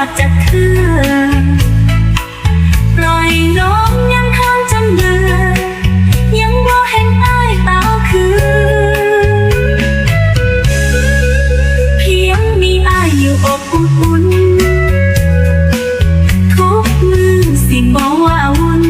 อดจาคืนปล่อยน้องยังข้างจำเดือยังว่าเห็นอ้ายเตาคืน เพียงมีอ้ายอยู่อบอุ่นทุกมือสิบ่ว่าวุ่น